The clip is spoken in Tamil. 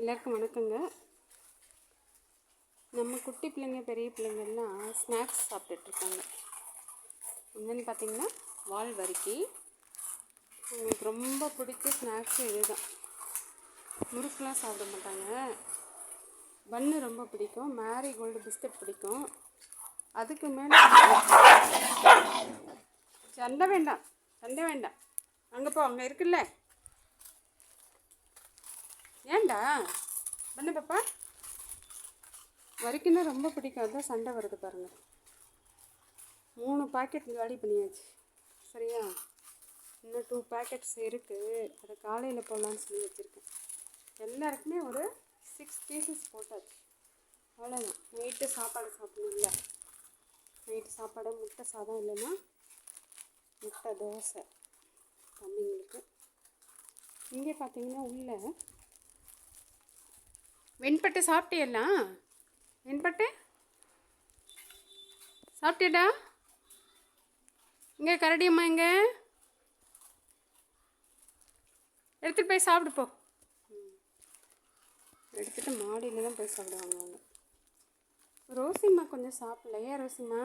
எல்லாருக்கும் வணக்கங்க. நம்ம குட்டி பிள்ளைங்க பெரிய பிள்ளைங்கள்லாம் ஸ்நாக்ஸ் சாப்பிட்டுட்ருக்காங்க. என்னென்னு பார்த்தீங்கன்னா வால் வறுக்கி அவங்களுக்கு ரொம்ப பிடிச்ச ஸ்நாக்ஸ் இதுதான். முறுக்குலாம் சாப்பிட மாட்டாங்க. பன்னு ரொம்ப பிடிக்கும். மேரி கோல்டு பிஸ்கட் பிடிக்கும். அதுக்கு மேலே சண்டை வேண்டாம். சண்டை வேண்டாம். அங்கே போ அங்கே இருக்குல்ல? ஏன்டா? பண்ண பாப்பா? வரைக்கும்னா ரொம்ப பிடிக்கும். அதான் சண்டை வருது பாருங்கள் மூணு பாக்கெட் காலி பண்ணியாச்சு. சரியா? இன்னும் டூ பேக்கெட்ஸ் இருக்குது அதை காலையில் போடலான்னு சொல்லி வச்சுருக்கேன். எல்லாருக்குமே ஒரு சிக்ஸ் பீசஸ் போட்டாச்சு. அவ்வளோதான் நைட்டு சாப்பாடு சாப்பிடணும்ல நைட்டு சாப்பாடு முட்டை சாதம் இல்லைன்னா முட்டை தோசை. தம்பிங்களுக்கு. இங்கே பார்த்தீங்கன்னா உள்ள வெண்பட்டு சாப்பிட்டியெல்லாம் வெண்பட்டு? சாப்பிட்டியடா. இங்கே கரடியம்மா இங்கே எடுத்துகிட்டு போய் சாப்பிடு போ. எடுத்துகிட்டு மாடியில் தான் போய் சாப்பிடுவாங்க அவங்க. ரோசிம்மா கொஞ்சம் சாப்பிடல ஏன் ரோசிம்மா?